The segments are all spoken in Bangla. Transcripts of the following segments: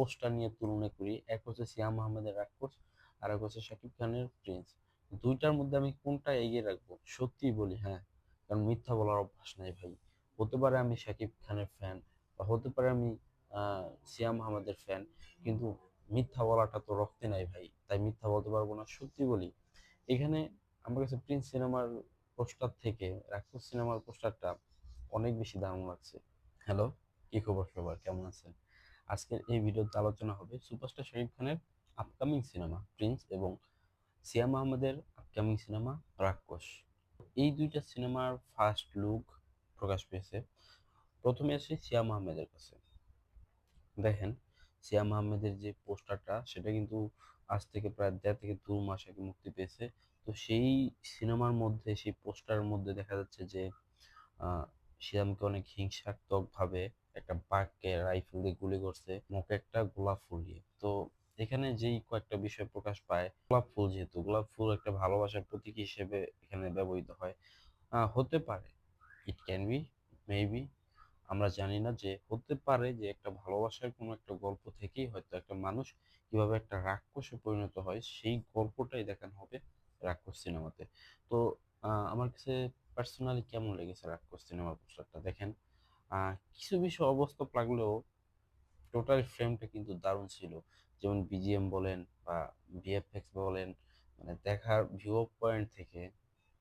পোস্টার নিয়ে তুলনা করি, এক হচ্ছে সিয়াম আহমেদের রাক্ষস আর এক হচ্ছে শাকিব খানের প্রিন্স। দুইটার মধ্যে আমি কোনটা এগিয়ে রাখব? সত্যি বলি হ্যাঁ কারণ মিথ্যা বলার অভ্যাস নাই ভাই। হতে পারে আমি শাকিব খানের ফ্যান বা হতে পারে আমি সিয়াম আহমেদের ফ্যান কিন্তু মিথ্যা বলাটা তো রক্তে নাই ভাই, তাই মিথ্যা বলতে পারব না। সত্যি বলি, এখানে আমার কাছে প্রিন্স সিনেমার পোস্টার থেকে, রাক্ষস সিনেমার পোস্টারটা অনেক বেশি দারুণ লাগছে। হ্যালো, কি খবর সবার? কেমন আছেন? আজকের এই ভিডিওতে আলোচনা হবে সুপারস্টার শাকিব খানের আপকামিং সিনেমা প্রিন্স এবং সিয়াম আহমেদের আপকামিং সিনেমা রাক্ষস এই দুইটা সিনেমার ফার্স্ট লুক প্রকাশ পেয়েছে। প্রথমে আসি সিয়াম আহমেদের কাছে। দেখেন সিয়াম আহমেদের যে পোস্টারটা, সেটা কিন্তু আজ থেকে প্রায় দেড় থেকে দু মাস আগে মুক্তি পেয়েছে। তো সেই সিনেমার মধ্যে, সেই পোস্টারের মধ্যে দেখা যাচ্ছে যে সিয়ামকে অনেক হিংসাত্মক ভাবে একটা বাঘকে রাইফেল দিয়ে গুলি করছে, মুখে একটা গোলাপ ফুল দিয়ে। তো এখানে যেই কয়েকটা বিষয় প্রকাশ পায়, গোলাপ ফুল যেহেতু, গোলাপ ফুল একটা ভালোবাসার প্রতীক হিসেবে এখানে ব্যবহৃত হয়। হতে পারে ইট ক্যান বি মেবি আমরা জানি না যে, হতে পারে যে একটা ভালোবাসার কোনো একটা গল্প থেকেই হয়তো একটা মানুষ কীভাবে একটা রাক্ষসে পরিণত হয়, সেই গল্পটাই দেখানো হবে রাক্ষস সিনেমাতে। তো আমার কাছে পার্সোনালি কেমন লেগেছে রাক্ষস সিনেমার পোস্টারটা? দেখেন। কিছু বিষয় অবাস্তব লাগলেও টোটাল ফ্রেমটা কিন্তু দারুণ ছিল। যেমন বিজিএম বলেন বা ভিএফএক্স বলেন মানে দেখার ভিউ পয়েন্ট থেকে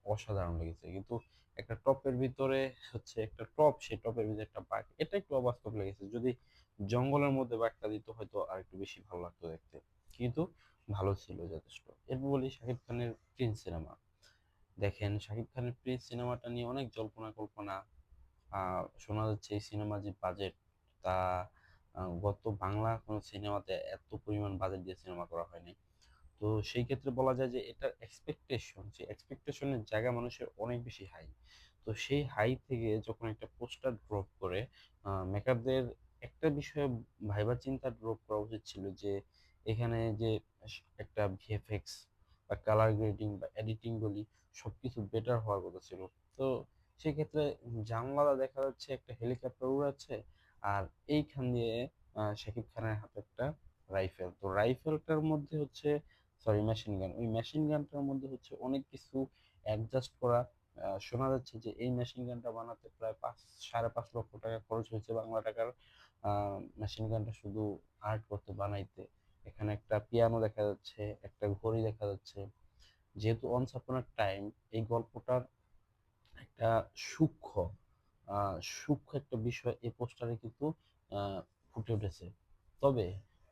অসাধারণ লেগেছে। কিন্তু একটা টপের ভিতরে হচ্ছে একটা টপ সেই টপের ভিতরে একটা বাঘ, এটা একটু অবাস্তব লেগেছে। যদি জঙ্গলের মধ্যে বাঘটা দিত, হয়তো আর একটু বেশি ভালো লাগতো দেখতে। কিন্তু ভালো ছিল যথেষ্ট। এরপর বলি শাকিব খানের প্রিন্স সিনেমা দেখেন, শাকিব খানের প্রিন্স সিনেমাটা নিয়ে অনেক জল্পনা কল্পনা শোনা যাচ্ছে এই সিনেমা যে বাজেট তা গত বাংলা কোনো সিনেমাতে এত পরিমাণ বাজেট দিয়ে সিনেমা করা হয়নি। তো সেই ক্ষেত্রে বলা যায় যে এটার এক্সপেকটেশন যে এক্সপেকটেশনের জায়গা মানুষের অনেক বেশি হাই তো সেই হাই থেকে যখন একটা পোস্টার ড্রপ করে মেকারদের একটা বিষয়ে ভাইবার চিন্তা ড্রপ করা উচিত ছিল যে, এখানে যে একটা ভিএফএক্স বা কালার গ্রেডিং বা এডিটিং বলি, সবকিছু বেটার হওয়ার কথা ছিল। তো সেই জানলা দেখা যাচ্ছে একটা হেলিকপ্টার উড়াচ্ছে আর এইখান দিয়ে শাকিব খানের হাতে একটা রাইফেল। তো রাইফেলটার মধ্যে হচ্ছে সরি মেশিন গান ওই মেশিন গানটার মধ্যে হচ্ছে অনেক কিছু অ্যাডজাস্ট করা শোনা যাচ্ছে যে এই মেশিন গানটা বানাতে প্রায় পাঁচ, সাড়ে পাঁচ লক্ষ টাকা খরচ হয়েছে বাংলা টাকার মেশিন গানটা শুধু আর্ট করতে, বানাইতে। এখানে একটা পিয়ানো দেখা যাচ্ছে, একটা ঘড়ি দেখা যাচ্ছে। যেহেতু অনস টাইম এই গল্পটার একটা সূক্ষ্ম। সূক্ষ্ম একটা বিষয় এই পোস্টারে কিন্তু ফুটে উঠেছে। তবে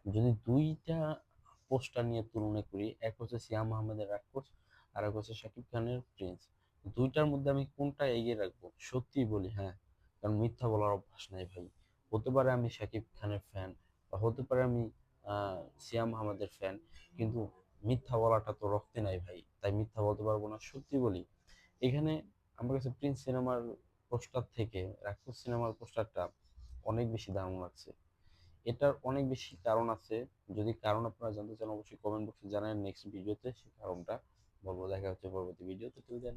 যদি দুইটা পোস্টার নিয়ে তুলনা করি, এক হচ্ছে সিয়াম আহমেদের রাক্ষস আর এক হচ্ছে শাকিব খানের প্রিন্স, দুইটার মধ্যে আমি কোনটা এগিয়ে রাখব? সত্যি বলি হ্যাঁ কারণ মিথ্যা বলার অভ্যাস নাই ভাই। হতে পারে আমি শাকিব খানের ফ্যান বা হতে পারে আমি সিয়াম আহমেদের ফ্যান কিন্তু মিথ্যা বলাটা তো রক্তে নাই ভাই, তাই মিথ্যা বলতে পারব না। সত্যি বলি, এখানে আমার কাছে প্রিন্স সিনেমার পোস্টার থেকে, রাক্ষস সিনেমার পোস্টারটা অনেক বেশি দারুণ লাগছে। এটার অনেক বেশি কারণ আছে। যদি কারণ আপনারা জানতে চান, অবশ্যই কমেন্ট বক্সে জানান। নেক্সট ভিডিওতে সেই কারণটা বলব। দেখা হচ্ছে পরবর্তী ভিডিওতে তুলে দেন